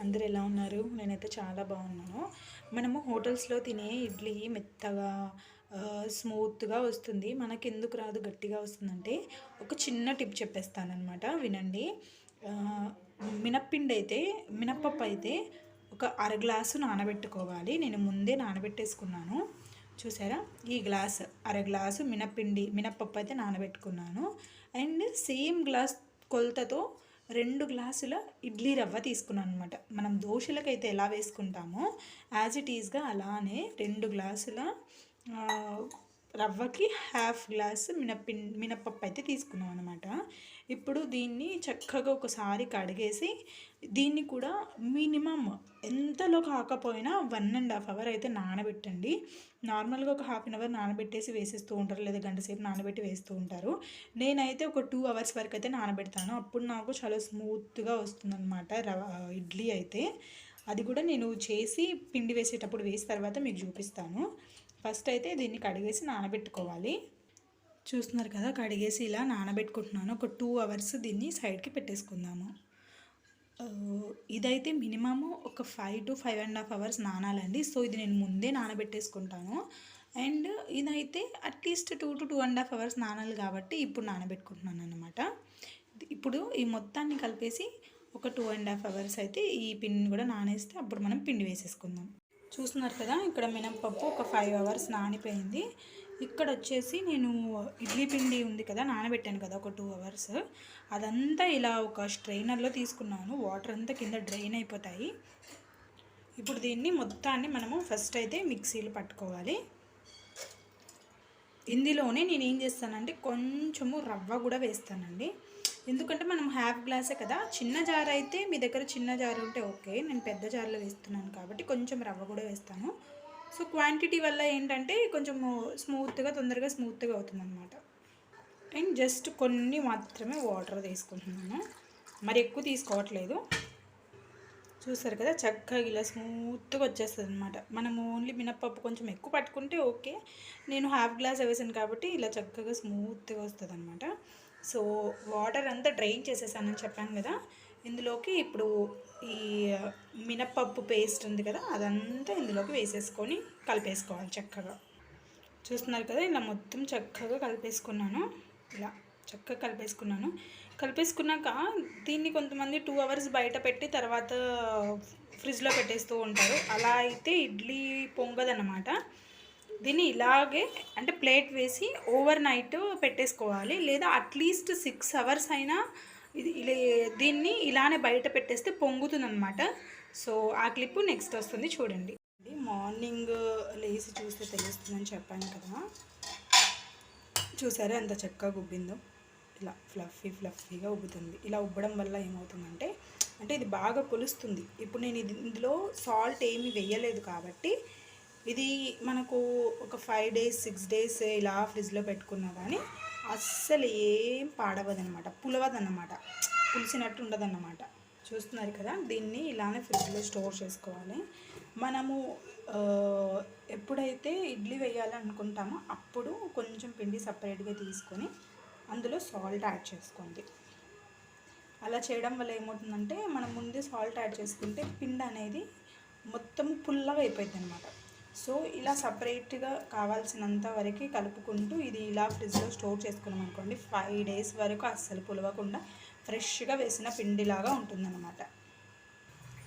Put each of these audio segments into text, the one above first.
అందరు ఎలా ఉన్నారు? నేనైతే చాలా బాగున్నాను. మనము హోటల్స్లో తినే ఇడ్లీ మెత్తగా స్మూత్గా వస్తుంది. మనకి ఎందుకు రాదు గట్టిగా వస్తుందంటే ఒక చిన్న టిప్ చెప్పేస్తానమాట వినండి. మినప్పిండి అయితే మినప్పప్పు అయితే ఒక అర గ్లాసు నానబెట్టుకోవాలి. నేను ముందే నానబెట్టేసుకున్నాను. చూసారా? ఈ గ్లాస్ అర గ్లాసు మినప్పిండి మినప్పప్పు అయితే నానబెట్టుకున్నాను. అండ్ సేమ్ గ్లాస్ కొలతతో రెండు గ్లాసుల ఇడ్లీ రవ్వ తీసుకున్నాను అనమాట మనం దోశలకైతే ఎలా వేసుకుంటామో యాజ్ ఇట్ ఈజ్గా అలానే రెండు గ్లాసుల రవ్వకి హాఫ్ గ్లాస్ మినప్పి మినప్పప్పు అయితే తీసుకున్నాం అనమాట ఇప్పుడు దీన్ని చక్కగా ఒకసారి కడిగేసి దీన్ని కూడా మినిమం ఎంతలో కాకపోయినా వన్ అండ్ హాఫ్ అవర్ అయితే నానబెట్టండి. నార్మల్గా ఒక హాఫ్ అన్ అవర్ నానబెట్టేసి వేసేస్తూ ఉంటారు లేదా గంట సేపు నానబెట్టి వేస్తూ ఉంటారు. నేనైతే ఒక టూ అవర్స్ వరకు అయితే నానబెడతాను. అప్పుడు నాకు చాలా స్మూత్గా వస్తుందన్నమాట రవ ఇడ్లీ అయితే. అది కూడా నేను చేసి పిండి వేసేటప్పుడు వేసిన తర్వాత మీకు చూపిస్తాను. ఫస్ట్ అయితే దీన్ని కడిగేసి నానబెట్టుకోవాలి. చూస్తున్నారు కదా కడిగేసి ఇలా నానబెట్టుకుంటున్నాను. ఒక టూ అవర్స్ దీన్ని సైడ్కి పెట్టేసుకుందాము. ఇదైతే మినిమము ఒక five to five and half hours నానాలండి. So ఇది నేను ముందే నానబెట్టేసుకుంటాను. అండ్ ఇదైతే at least two to two and half hours నానాలి కాబట్టి ఇప్పుడు నానబెట్టుకుంటున్నాను అనమాట ఇప్పుడు ఈ మొత్తాన్ని కలిపేసి ఒక టూ అండ్ హాఫ్ అవర్స్ అయితే ఈ పిండిని కూడా నానేస్తే అప్పుడు మనం పిండి వేసేసుకుందాం. చూస్తున్నారు కదా ఇక్కడ మినప్పప్పు ఒక ఫైవ్ అవర్స్ నానిపోయింది. ఇక్కడ వచ్చేసి నేను ఇడ్లీ పిండి ఉంది కదా నానబెట్టాను కదా ఒక టూ అవర్స్. అదంతా ఇలా ఒక స్ట్రైనర్లో తీసుకున్నాను. వాటర్ అంతా కింద డ్రైన్ అయిపోతాయి. ఇప్పుడు దీన్ని మొత్తాన్ని మనము ఫస్ట్ అయితే మిక్సీలో పట్టుకోవాలి. ఇందులోనే నేను ఏం చేస్తానంటే కొంచెము రవ్వ కూడా వేస్తానండి. ఎందుకంటే మనం హాఫ్ గ్లాసే కదా చిన్న జార్ అయితే మీ దగ్గర చిన్న జార్ ఉంటే ఓకే నేను పెద్ద జార్లో వేస్తున్నాను కాబట్టి కొంచెం రవ్వ కూడా వేస్తాను. సో క్వాంటిటీ వల్ల ఏంటంటే కొంచెం స్మూత్గా తొందరగా స్మూత్గా అవుతుంది అనమాట అండ్ జస్ట్ కొన్ని మాత్రమే వాటర్ తీసుకుంటున్నాను. మరి ఎక్కువ తీసుకోవట్లేదు. చూసారు కదా చక్కగా ఇలా స్మూత్గా వచ్చేస్తుంది అనమాట మనం ఓన్లీ మినప్పప్పు కొంచెం ఎక్కువ పట్టుకుంటే ఓకే. నేను హాఫ్ గ్లాస్ వేసాను కాబట్టి ఇలా చక్కగా స్మూత్గా వస్తుంది అనమాట సో వాటర్ అంతా డ్రైన్ చేసేసానని చెప్పాను కదా ఇందులోకి ఇప్పుడు ఈ మినప్పప్పు పేస్ట్ ఉంది కదా అదంతా ఇందులోకి వేసేసుకొని కలిపేసుకోవాలి చక్కగా. చూస్తున్నారు కదా ఇలా మొత్తం చక్కగా కలిపేసుకున్నాను. ఇలా చక్కగా కలిపేసుకున్నాను. కలిపేసుకున్నాక దీన్ని కొంతమంది టూ అవర్స్ బయట పెట్టి తర్వాత ఫ్రిడ్జ్లో పెట్టేస్తూ ఉంటారు. అలా అయితే ఇడ్లీ పొంగదన్నమాట. దీన్ని ఇలాగే అంటే ప్లేట్ వేసి ఓవర్ నైట్ పెట్టేసుకోవాలి. లేదా అట్లీస్ట్ సిక్స్ అవర్స్ అయినా ఇది ఇలా దీన్ని ఇలానే బయట పెట్టేస్తే పొంగుతుందన్నమాట. సో ఆ క్లిప్ నెక్స్ట్ వస్తుంది చూడండి. మార్నింగ్ లేచి చూస్తే తెలుస్తుందని చెప్పాను కదా. చూసారా ఎంత చక్కగా ఉబ్బిందో? ఇలా ఫ్లఫీ ఫ్లఫీగా ఉబ్బుతుంది. ఇలా ఉబ్బడం వల్ల ఏమవుతుందంటే అంటే ఇది బాగా కొలుస్తుంది ఇప్పుడు నేను ఇది ఇందులో సాల్ట్ ఏమీ వేయలేదు కాబట్టి ఇది మనకు ఒక ఫైవ్ డేస్ సిక్స్ డేస్ ఇలా ఫ్రిడ్జ్లో పెట్టుకున్నా కానీ అస్సలు ఏం పాడవదనమాట పులవదన్నమాట పులిసినట్టు ఉండదన్నమాట. చూస్తున్నారు కదా దీన్ని ఇలానే ఫ్రిడ్జ్లో స్టోర్ చేసుకోవాలి. మనము ఎప్పుడైతే ఇడ్లీ వేయాలనుకుంటామో అప్పుడు కొంచెం పిండి సపరేట్గా తీసుకొని అందులో సాల్ట్ యాడ్ చేసుకోండి. అలా చేయడం వల్ల ఏమవుతుందంటే మనం ముందే సాల్ట్ యాడ్ చేసుకుంటే పిండి అనేది మొత్తం పుల్లగా అయిపోయింది అనమాట సో ఇలా సపరేట్గా కావాల్సినంత వరకు కలుపుకుంటూ ఇది ఇలా ఫ్రిడ్జ్లో స్టోర్ చేసుకున్నాం అనుకోండి ఫైవ్ డేస్ వరకు అస్సలు పులవకుండా ఫ్రెష్గా వేసిన పిండిలాగా ఉంటుందన్నమాట.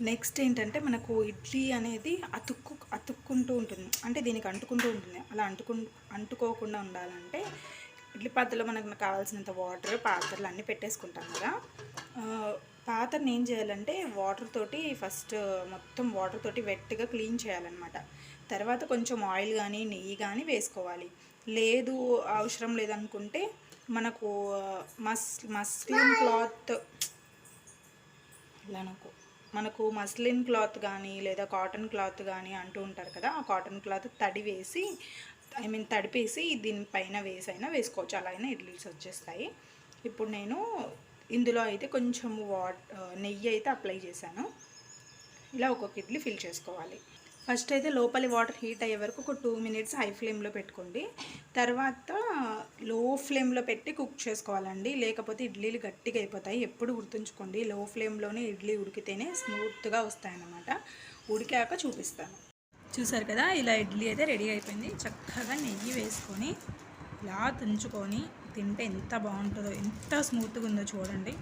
నెక్స్ట్ ఏంటంటే మనకు ఇడ్లీ అనేది అతుక్కు అతుక్కుంటూ ఉంటుంది. అంటే దీనికి అంటుకుంటూ ఉంటుంది. అలా అంటుకు అంటుకోకుండా ఉండాలంటే ఇడ్లీ పాత్రలో మనకు కావాల్సినంత వాటర్ పాత్రలు అన్నీ పెట్టేసుకుంటాం కదా. పాత్రను పాత్రని ఏం చేయాలంటే వాటర్ తోటి ఫస్ట్ మొత్తం వాటర్ తోటి వెట్గా క్లీన్ చేయాలన్నమాట. తర్వాత కొంచెం ఆయిల్ కానీ నెయ్యి కానీ వేసుకోవాలి. లేదు అవసరం లేదనుకుంటే మనకు మస్ మస్లిన్ క్లాత్ ఇలానకు మనకు మస్లిన్ క్లాత్ కానీ లేదా కాటన్ క్లాత్ కానీ అంటూ ఉంటారు కదా ఆ కాటన్ క్లాత్ తడి వేసి ఐ మీన్ తడిపేసి దీనిపైన వేసైనా వేసుకోవచ్చు. అలా అయినా ఇడ్లీస్ వచ్చేస్తాయి. ఇప్పుడు నేను ఇందులో అయితే కొంచెం వాట్ నెయ్యి అయితే అప్లై చేశాను. ఇలా ఒక్కొక్క ఇడ్లీ ఫిల్ చేసుకోవాలి. ఫస్ట్ అయితే లోపలి వాటర్ హీట్ అయ్యే వరకు ఒక టూ మినిట్స్ హై ఫ్లేమ్లో పెట్టుకోండి. తర్వాత లో ఫ్లేమ్లో పెట్టి కుక్ చేసుకోవాలండి. లేకపోతే ఇడ్లీలు గట్టిగా అయిపోతాయి. ఎప్పుడు గుర్తుంచుకోండి లో ఫ్లేమ్లోనే ఇడ్లీ ఉడికితేనే స్మూత్గా వస్తాయన్నమాట. ఉడికాక చూపిస్తాను. చూసారు కదా ఇలా ఇడ్లీ అయితే రెడీ అయిపోయింది. చక్కగా నెయ్యి వేసుకొని ఇలా తుంచుకొని తింటే ఎంత బాగుంటుందో ఎంత స్మూత్గా ఉందో చూడండి.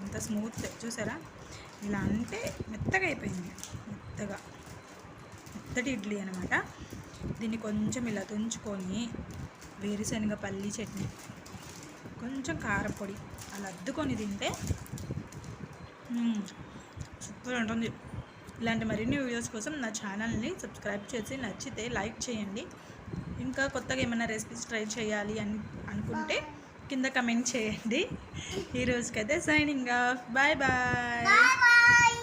ఎంత స్మూత్ చూసారా? ఇలా అంటే మెత్తగా అయిపోయింది. మెత్తగా. మెత్తటి ఇడ్లీ అనమాట దీన్ని కొంచెం ఇలా తుంచుకొని వేరుశనగ పల్లి చట్నీ కొంచెం కారపొడి అలా అద్దుకొని తింటే సూపర్ ఉంటుంది. ఇలాంటి మరిన్ని వీడియోస్ కోసం నా ఛానల్ని సబ్స్క్రైబ్ చేసి నచ్చితే లైక్ చేయండి. ఇంకా కొత్తగా ఏమైనా రెసిపీస్ ట్రై చేయాలి అని అనుకుంటే కింద కమెంట్ చేయండి. ఈ రోజుకైతే సైనింగ్ ఆఫ్. Bye bye.